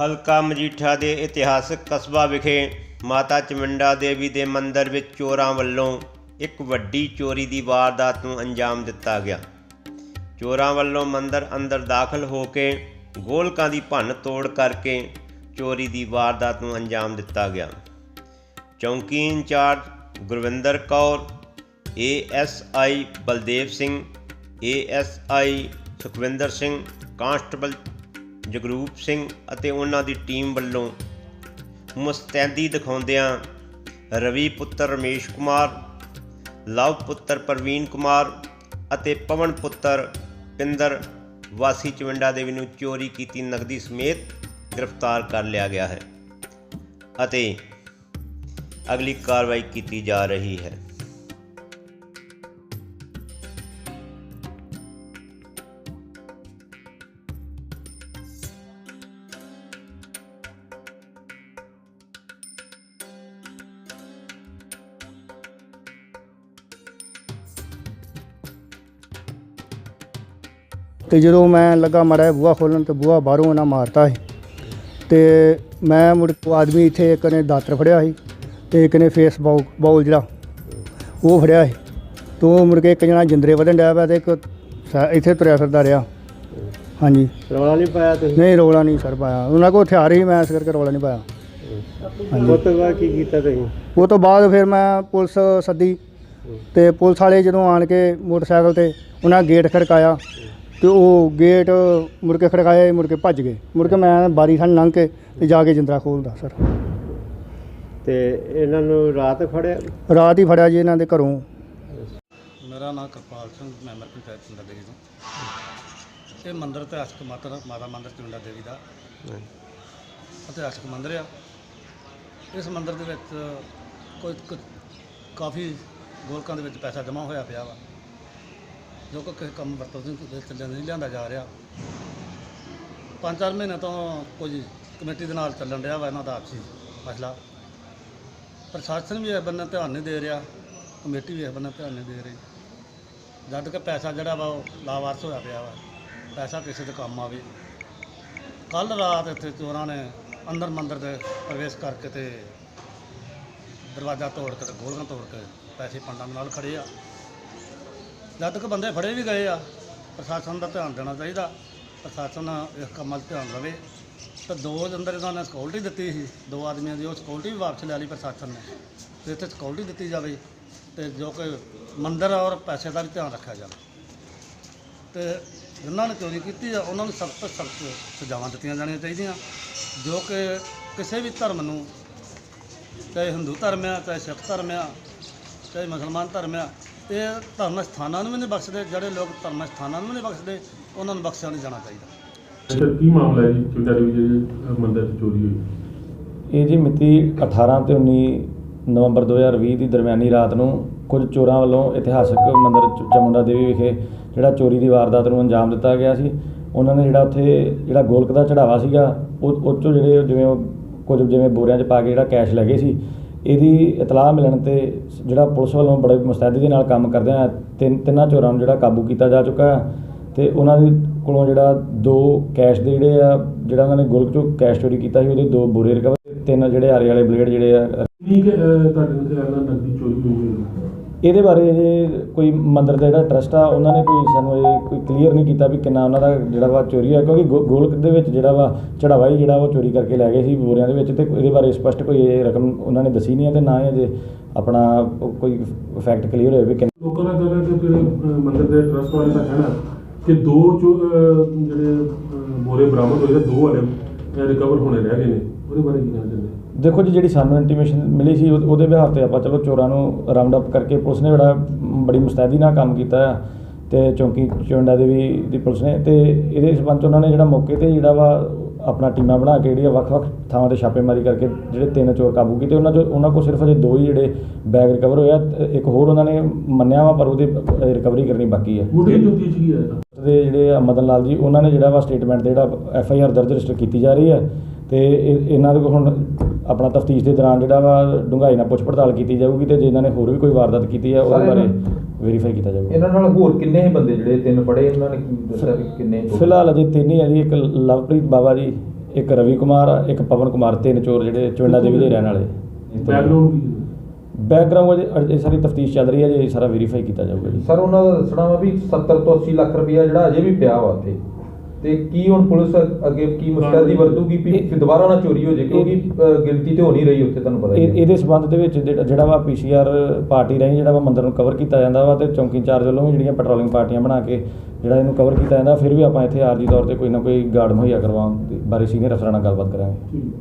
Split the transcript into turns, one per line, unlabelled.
ਹਲਕਾ ਮਜੀਠਾ ਦੇ ਇਤਿਹਾਸਕ ਕਸਬਾ ਵਿਖੇ ਮਾਤਾ ਚਮੰਡਾ ਦੇਵੀ ਦੇ ਮੰਦਿਰ ਵਿੱਚ ਚੋਰਾਂ ਵੱਲੋਂ ਇੱਕ ਵੱਡੀ ਚੋਰੀ ਦੀ ਵਾਰਦਾਤ ਨੂੰ ਅੰਜਾਮ ਦਿੱਤਾ ਗਿਆ। ਚੋਰਾਂ ਵੱਲੋਂ ਮੰਦਿਰ ਅੰਦਰ ਦਾਖਲ ਹੋ ਕੇ ਗੋਲਕਾਂ ਦੀ ਭੰਨ ਤੋੜ ਕਰਕੇ ਚੋਰੀ ਦੀ ਵਾਰਦਾਤ ਨੂੰ ਅੰਜਾਮ ਦਿੱਤਾ ਗਿਆ। ਚੌਂਕੀ in charge Gurvinder Kaur ASI Baldev Singh ASI Sukhvinder Singh, constable Jagroop Singh ਅਤੇ ਉਹਨਾਂ ਦੀ ਟੀਮ ਵੱਲੋਂ ਮੁਸਤੈਦੀ ਦਿਖਾਉਂਦਿਆਂ ਰਵੀ ਪੁੱਤਰ ਰਮੇਸ਼ ਕੁਮਾਰ, ਲਵ ਪੁੱਤਰ ਪ੍ਰਵੀਨ ਕੁਮਾਰ ਅਤੇ ਪਵਨ ਪੁੱਤਰ ਪਿੰਦਰ ਵਾਸੀ ਚਵੰਡਾ ਦੇਵੀ ਨੂੰ ਚੋਰੀ ਕੀਤੀ ਨਗਦੀ ਸਮੇਤ ਗ੍ਰਿਫਤਾਰ ਕਰ ਲਿਆ ਗਿਆ ਹੈ ਅਤੇ ਅਗਲੀ ਕਾਰਵਾਈ ਕੀਤੀ ਜਾ ਰਹੀ ਹੈ।
ਤੇ ਜਦੋਂ ਮੈਂ ਲੱਗਾ ਮੜਾ ਬੂਹਾ ਖੋਲਣ ਤੇ ਬੂਹਾ ਬਾਹਰੋਂ ਉਹਨਾਂ ਮਾਰਤਾ ਸੀ। ਤੇ ਮੈਂ ਮੁੜ ਕੇ ਆਦਮੀ ਇੱਥੇ ਇੱਕ ਨੇ ਦਾਤਰ ਫੜਿਆ ਸੀ ਤੇ ਇੱਕ ਨੇ ਫੇਸ ਬਾਉ ਬਾਉਲ ਜਿਹੜਾ ਉਹ ਫੜਿਆ ਸੀ। ਤੋਂ ਮੁੜ ਕੇ ਇੱਕ ਜਣਾ ਜਿੰਦਰੇ ਵਧਣ ਡਿਆ ਪਿਆ ਤੇ ਇੱਕ ਸਾ- ਇੱਥੇ ਤੁਰਿਆ ਫਿਰਦਾ ਰਿਹਾ। ਹਾਂਜੀ।
ਰੌਲਾ ਨਹੀਂ ਪਾਇਆ ਤੁਸੀਂ?
ਨਹੀਂ ਰੋਲਾ ਨਹੀਂ ਸਰ ਪਾਇਆ। ਉਹਨਾਂ ਕੋਲ ਹਥਿਆਰ ਹੀ ਮੈਂ ਇਸ ਕਰਕੇ ਰੋਲਾ ਨਹੀਂ ਪਾਇਆ।
ਉਸ ਤੋਂ ਬਾਅਦ ਕੀ ਕੀਤਾ ਤੁਸੀਂ?
ਉਹ ਤੋਂ ਬਾਅਦ ਫਿਰ ਮੈਂ ਪੁਲਿਸ ਸੱਦੀ ਤੇ ਪੁਲਿਸ ਵਾਲੇ ਜਦੋਂ ਆਣ ਕੇ ਮੋਟਰਸਾਈਕਲ ਤੇ ਉਹਨਾਂ ਗੇਟ ਖੜਕਾਇਆ। ਤੇ ਉਹ ਗੇਟ ਮੁੜ ਕੇ ਖੜਕਾਇਆ ਮੁੜ ਕੇ ਭੱਜ ਗਏ। ਮੁੜ ਕੇ ਮੈਂ ਬਾਰੀ ਥਾਂ ਲੰਘ ਕੇ ਤੇ ਜਾ ਕੇ ਜਿੰਦਰਾ ਖੋਲਦਾ ਸਰ।
ਤੇ ਇਹਨਾਂ ਨੂੰ ਰਾਤ ਫੜਿਆ?
ਰਾਤ ਹੀ ਫੜਿਆ ਜੀ ਇਹਨਾਂ ਦੇ ਘਰੋਂ।
ਮੇਰਾ ਨਾਮ ਕਰਪਾਲ ਸਿੰਘ ਮੈਂਬਰ ਪੰਚਾਇਤ ਸੁੰਦਰ ਦੇਵੀ ਤੋਂ। ਇਹ ਮੰਦਿਰ ਇਤਿਹਾਸਕ ਮਾਤਾ ਦਾ- ਮਾਤਾ ਮੰਦਿਰ ਚੁੰਡਾ ਦੇਵੀ ਦਾ। ਇਤਿਹਾਸਕ ਮੰਦਿਰ ਆ। ਇਸ ਮੰਦਿਰ ਦੇ ਵਿੱਚ ਕੋਈ ਕਾਫੀ ਗੋਲਕਾਂ ਦੇ ਵਿੱਚ ਪੈਸਾ ਜਮ੍ਹਾਂ ਹੋਇਆ ਪਿਆ ਵਾ। ਜੋ ਕਿ ਕਿਸੇ ਕੰਮ ਵਰਤੋਂ ਦੇ ਵਿੱਚ ਨਹੀਂ, ਲਿਆਂਦਾ ਜਾ ਰਿਹਾ। ਪੰਜ ਚਾਰ ਮਹੀਨੇ ਤੋਂ ਕੁਝ ਕਮੇਟੀ ਦੇ ਨਾਲ ਚੱਲਣ ਰਿਹਾ ਵਾ ਇਹਨਾਂ ਦਾ ਆਪਸੀ ਮਸਲਾ। ਪ੍ਰਸ਼ਾਸਨ ਵੀ ਇਸ ਬੰਨੇ ਧਿਆਨ ਨਹੀਂ ਦੇ ਰਿਹਾ, ਕਮੇਟੀ ਵੀ ਇਸ ਬੰਨੇ ਧਿਆਨ ਨਹੀਂ ਦੇ ਰਹੀ। ਜਦ ਕਿ ਪੈਸਾ ਜਿਹੜਾ ਵਾ ਉਹ ਲਾਵਾਰਸ ਹੋਇਆ ਪਿਆ ਵਾ, ਪੈਸਾ ਕਿਸੇ ਦੇ ਕੰਮ ਆਵੇ। ਕੱਲ ਰਾਤ ਇੱਥੇ ਚੋਰਾਂ ਨੇ ਅੰਦਰ ਮੰਦਰ ਦੇ ਪ੍ਰਵੇਸ਼ ਕਰਕੇ ਤੇ ਦਰਵਾਜ਼ਾ ਤੋੜ ਕੇ ਤੇ ਗੋਲੀਆਂ ਤੋੜ ਕੇ ਪੈਸੇ ਪੰਡਾਂ ਨਾਲ ਖੜੇ ਆ। ਜਦ ਤੱਕ ਬੰਦੇ ਫੜੇ ਵੀ ਗਏ ਆ, ਪ੍ਰਸ਼ਾਸਨ ਦਾ ਧਿਆਨ ਦੇਣਾ ਚਾਹੀਦਾ। ਪ੍ਰਸ਼ਾਸਨ ਇਸ ਕੰਮਾਂ 'ਤੇ ਧਿਆਨ ਦੇਵੇ। ਤੇ ਦੋ ਦੇ ਅੰਦਰ ਇਹਨਾਂ ਨੇ ਸਿਕਿਉਰਿਟੀ ਦਿੱਤੀ ਸੀ। ਦੋ ਆਦਮੀਆਂ ਦੀ ਉਹ ਸਿਕਿਉਰਿਟੀ ਵੀ ਵਾਪਸ ਲੈ ਲਈ ਪ੍ਰਸ਼ਾਸਨ ਨੇ। ਤੇ ਇੱਥੇ ਸਿਕਿਉਰਿਟੀ ਦਿੱਤੀ ਜਾਵੇ ਤੇ ਜੋ ਕਿ ਮੰਦਰ ਔਰ ਪੈਸੇ ਦਾ ਵੀ ਧਿਆਨ ਰੱਖਿਆ ਜਾਵੇ। ਤੇ ਜਿਨ੍ਹਾਂ ਨੇ ਚੋਰੀ ਕੀਤੀ ਆ, ਉਹਨਾਂ ਨੂੰ ਸਖਤ ਤੋਂ ਸਖਤ ਸਜ਼ਾਵਾਂ ਦਿੱਤੀਆਂ ਜਾਣੀਆਂ ਚਾਹੀਦੀਆਂ। ਜੋ ਕਿ ਕਿਸੇ ਵੀ ਧਰਮ ਨੂੰ, ਚਾਹੇ ਹਿੰਦੂ ਧਰਮ ਆ, ਚਾਹੇ ਸਿੱਖ ਧਰਮ ਆ, ਚਾਹੇ ਮੁਸਲਮਾਨ ਧਰਮ ਆ ਇਹ ਧਰਮ ਸਥਾਨਾਂ ਨੂੰ ਵੀ ਨਹੀਂ ਬਖਸ਼ਦੇ ਜਿਹੜੇ ਲੋਕ ਧਰਮ ਸਥਾਨਾਂ ਨੂੰ ਵੀ ਨਹੀਂ ਬਖਸ਼ਦੇ ਉਹਨਾਂ ਨੂੰ ਬਖਸ਼ਿਆ ਨਹੀਂ ਜਾਣਾ ਚਾਹੀਦਾ।
ਸਰ ਕੀ ਮਾਮਲਾ ਹੈ ਜੀ? ਚੁੰਡਾ ਦੇਵੀ ਜੀ? ਅ, ਮੰਦਿਰ 'ਚ ਚੋਰੀ ਹੋਈ।
ਇਹ ਜੀ ਮਿਤੀ 18 ਤੇ 19 ਨਵੰਬਰ 2020 ਦੀ ਦਰਮਿਆਨੀ ਰਾਤ ਨੂੰ ਕੁਝ ਚੋਰਾਂ ਵੱਲੋਂ ਇਤਿਹਾਸਕ ਮੰਦਿਰ ਚਾਮੁੰਡਾ ਦੇਵੀ ਵਿਖੇ ਜਿਹੜਾ ਚੋਰੀ ਦੀ ਵਾਰਦਾਤ ਨੂੰ ਅੰਜਾਮ ਦਿੱਤਾ ਗਿਆ ਸੀ। ਉਹਨਾਂ ਨੇ ਜਿਹੜਾ ਉੱਥੇ ਜਿਹੜਾ ਗੋਲਕ ਦਾ ਚੜਾਵਾ ਸੀਗਾ ਉਹ ਉਹ 'ਚੋਂ ਜਿਹੜੇ ਜਿਵੇਂ ਕੁਝ ਜਿਵੇਂ ਬੋਰਿਆਂ 'ਚ ਪਾ ਕੇ ਜਿਹੜਾ ਕੈਸ਼ ਲੈ ਗਏ ਸੀ ਇਹਦੀ ਇਤਲਾਹ ਮਿਲਣ ਤੇ ਜਿਹੜਾ ਪੁਲਿਸ ਵੱਲੋਂ ਬੜੇ ਮੁਸਤੈਦੀ ਦੇ ਨਾਲ ਕੰਮ ਕਰਦਿਆਂ ਤਿੰਨ, ਤਿੰਨਾਂ ਚੋਰਾਂ ਨੂੰ ਜਿਹੜਾ ਕਾਬੂ ਕੀਤਾ ਜਾ ਚੁੱਕਾ ਹੈ ਤੇ ਉਹਨਾਂ ਦੇ ਕੋਲੋਂ ਜਿਹੜਾ ਦੋ ਕੈਸ਼ ਦੇ ਜਿਹੜੇ ਆ, ਜਿਹੜਾ ਉਹਨਾਂ ਨੇ ਗੋਲਕ ਚੋਂ ਕੈਸ਼ ਚੋਰੀ ਕੀਤਾ ਸੀ, ਉਹਦੇ ਦੋ ਬੋਰੇ ਰਿਕਵਰ, ਤਿੰਨ ਜਿਹੜੇ ਆਰੇ ਵਾਲੇ ਬਲੇਡ ਜਿਹੜੇ ਆ
ਕਿੰਨੀ ਤੁਹਾਡੇ ਨਾਲ ਨਕਦੀ ਚੋਰੀ ਹੋਈ
ਇਹਦੇ ਬਾਰੇ ਜੇ ਕੋਈ ਮੰਦਰ ਦਾ ਜਿਹੜਾ ਟਰਸਟ ਆ ਉਹਨਾਂ ਨੇ ਕੋਈ ਸਾਨੂੰ ਇਹ ਕੋਈ ਕਲੀਅਰ ਨਹੀਂ ਕੀਤਾ ਵੀ ਕਿੰਨਾ ਉਹਨਾਂ ਦਾ ਜਿਹੜਾ ਵਾ ਚੋਰੀ ਹੋਇਆ ਕਿਉਂਕਿ ਗੋ- ਗੋਲਕ ਦੇ ਵਿੱਚ ਜਿਹੜਾ ਵਾ ਚੜਾਵਾ ਹੀ ਜਿਹੜਾ ਉਹ ਚੋਰੀ ਕਰਕੇ ਲੈ ਗਏ ਸੀ ਬੋਰਿਆਂ ਦੇ ਵਿੱਚ ਤੇ ਇਹਦੇ ਬਾਰੇ ਸਪਸ਼ਟ ਕੋਈ ਇਹ ਰਕਮ ਉਹਨਾਂ ਨੇ ਦੱਸੀ ਨਹੀਂ ਹੈ ਤੇ ਨਾ ਹੀ ਅਜੇ ਆਪਣਾ ਉਹ ਕੋਈ ਫੈਕਟ ਕਲੀਅਰ ਹੋਇਆ ਵੀ ਕਿੰਨਾ
ਲੋਕਾਂ ਦਾ ਕਹਿਣਾ ਕਿ ਜਿਹੜੇ ਅ, ਮੰਦਿਰ ਦੇ ਟਰਸਟ ਵਾਲੇ ਦਾ ਕਹਿਣਾ ਕਿ ਦੋ ਚੋ ਅ, ਜਿਹੜੇ ਅ, ਬੋਰੇ ਬਰਾਮਦ ਹੋਏ ਤੇ ਦੋ ਵਾਲੇ ਰਿਕਵਰ ਹੋਣੇ ਰਹਿ ਗਏ ਨੇ। ਉਹਦੇ ਬਾਰੇ ਕੀ ਕਹਿਣਾ ਚਾਹੁੰਦੇ?
ਦੇਖੋ ਜੀ ਜਿਹੜੀ ਸਾਨੂੰ ਇੰਟੀਮੇਸ਼ਨ ਮਿਲੀ ਸੀ ਉਹ- ਉਹਦੇ ਬਿਹਾਰ ਤੇ ਆਪਾਂ ਚਲੋ ਚੋਰਾਂ ਨੂੰ ਰਾਉਂਡ ਅਪ ਕਰਕੇ ਪੁਲਿਸ ਨੇ ਬੜਾ ਬੜੀ ਮੁਸਤੈਦੀ ਨਾਲ ਕੰਮ ਕੀਤਾ ਆ ਤੇ ਚੌਂਕੀ ਚੋਂਡਾ ਦੇ ਵੀ ਦੀ ਪੁਲਿਸ ਨੇ ਤੇ ਇਹਦੇ ਸਬੰਧ 'ਚ ਉਹਨਾਂ ਨੇ ਜਿਹੜਾ ਮੌਕੇ ਤੇ ਜਿਹੜਾ ਵਾ ਆਪਣਾ ਟੀਮਾਂ ਬਣਾ ਕੇ ਜਿਹੜੀਆਂ ਵੱਖ-ਵੱਖ ਥਾਵਾਂ ਤੇ ਛਾਪੇਮਾਰੀ ਕਰਕੇ ਜਿਹੜੇ ਤਿੰਨ ਚੋਰ ਕਾਬੂ ਕੀਤੇ ਉਹਨਾਂ 'ਚੋਂ ਉਹਨਾਂ ਕੋਲ ਸਿਰਫ ਅਜੇ ਦੋ ਹੀ ਜਿਹੜੇ ਬੈਗ ਰਿਕਵਰ ਹੋਇਆ ਤੇ ਇੱਕ ਹੋਰ ਉਹਨਾਂ ਨੇ ਮੰਨਿਆ ਵਾ ਪਰ ਉਹਦੀ ਰਿਕਵਰੀ ਕਰਨੀ ਬਾਕੀ ਹੈ
ਮੁੱਢਲੀ ਤਫਤੀਸ਼ ਕੀ ਹੈ ਇਹਦਾ
ਦੇ ਜਿਹੜੇ ਆ ਮਦਨ ਲਾਲ ਜੀ ਉਹਨਾਂ ਨੇ ਜਿਹੜਾ ਵਾ ਸਟੇਟਮੈਂਟ ਤੇ ਜਿਹੜਾ ਐਫ ਆਈ ਆਰ ਦਰਜ ਰਜਿਸਟਰ ਕੀਤੀ ਜਾ ਰਹੀ ਹੈ ਤੇ ਇਹ- ਇਹਨਾਂ ਦੇ ਕੋਲ ਹੁਣ ਆਪਣਾ ਤਫਤੀਸ਼ ਦੇ ਦੌਰਾਨ ਜਿਹੜਾ ਵਾ ਡੂੰਘਾਈ ਨਾਲ ਪੁੱਛ ਪੜਤਾਲ ਕੀਤੀ ਜਾਊਗੀ ਤੇ ਜੇ ਇਹਨਾਂ ਨੇ ਹੋਰ ਵੀ ਕੋਈ ਵਾਰਦਾਤ ਕੀਤੀ ਹੈ ਉਹਦੇ ਬਾਰੇ
ਇਹਨਾਂ-
ਵੈਰੀਫਾਈ ਕੀਤਾ ਜਾਊਗਾ।
ਇਹਨਾਂ ਨਾਲ ਹੋਰ ਕਿੰਨੇ ਹੀ ਬੰਦੇ ਜਿਹੜੇ ਤਿੰਨ ਫੜੇ ਉਹਨਾਂ ਨੇ ਦੱਸਿਆ ਵੀ ਕਿੰਨੇ?
ਫਿਲਹਾਲ ਅਜੇ ਤਿੰਨ ਹੀ ਆ ਜੀ ਇੱਕ ਲਵਪ੍ਰੀਤ ਬਾਬਾ ਜੀ ਇੱਕ ਰਵੀ ਕੁਮਾਰ ਇੱਕ ਪਵਨ ਕੁਮਾਰ ਤਿੰਨ ਚੋਰ ਜਿਹੜੇ ਚਵੰਡਾ ਦੇਵੀ ਦੇ ਰਹਿਣ ਵਾਲੇ।
ਬੈਕਗ੍ਰਾਉਂਡ
ਬੈਕਗ੍ਰਾਉਂਡ ਅਜੇ ਸਾਰੀ ਤਫਤੀਸ਼ ਚੱਲ ਰਹੀ ਹੈ ਜੀ ਸਾਰਾ ਵੈਰੀਫਾਈ ਕੀਤਾ ਜਾਊਗਾ ਜੀ।
ਸਰ ਉਹਨਾਂ ਦਾ ਦੱਸਣਾ ਵਾ ਵੀ 70 ਤੋਂ 80 ਲੱਖ ਰੁਪਇਆ ਜਿਹੜਾ ਅਜੇ ਵੀ ਪਿਆ ਵਾ ਉੱਥੇ। ਤੇ ਕੀ ਹੁਣ ਪੁਲਿਸ ਅੱਗੇ ਕੀ ਮੁਸਤੈਦੀ ਵਰਤੂਗੀ? ਕਿ ਦੁਬਾਰਾ ਨਾ ਚੋਰੀ ਹੋ ਜਾਏ ਕਿਉਂਕਿ ਗਿਣਤੀ ਤੇ ਹੋ ਨਹੀਂ ਰਹੀ ਉੱਥੇ ਤੁਹਾਨੂੰ ਪਤਾ ਹੀ
ਇਹ-
ਹੈ।
ਇਹਦੇ ਸਬੰਧ ਦੇ ਵਿੱਚ ਜਿਹੜਾ ਜਿਹੜਾ ਵਾ ਪੀਸੀਆਰ ਪਾਰਟੀ ਰਾਹੀਂ ਜਿਹੜਾ ਵਾ ਮੰਦਰ ਨੂੰ ਕਵਰ ਕੀਤਾ ਜਾਂਦਾ ਵਾ ਤੇ ਚੌਂਕੀ ਇੰਚਾਰਜ ਵੱਲੋਂ ਵੀ ਜਿਹੜੀਆਂ ਪੈਟਰੋਲਿੰਗ ਪਾਰਟੀਆਂ ਬਣਾ ਕੇ ਜਿਹੜਾ ਇਹਨੂੰ ਕਵਰ ਕੀਤਾ ਜਾਂਦਾ ਫਿਰ ਵੀ ਆਪਾਂ ਇੱਥੇ ਆਰਜੀ ਤੌਰ ਤੇ ਕੋਈ ਨਾ ਕੋਈ ਗਾਰਡ ਮੁਹੱਈਆ ਕਰਵਾਉਣ ਦੇ ਬਾਰੇ ਸੀਨੀਅਰ ਅਫਸਰਾਂ ਨਾਲ ਗੱਲਬਾਤ ਕਰਾਂਗੇ।
ਠੀਕ ਹੈ।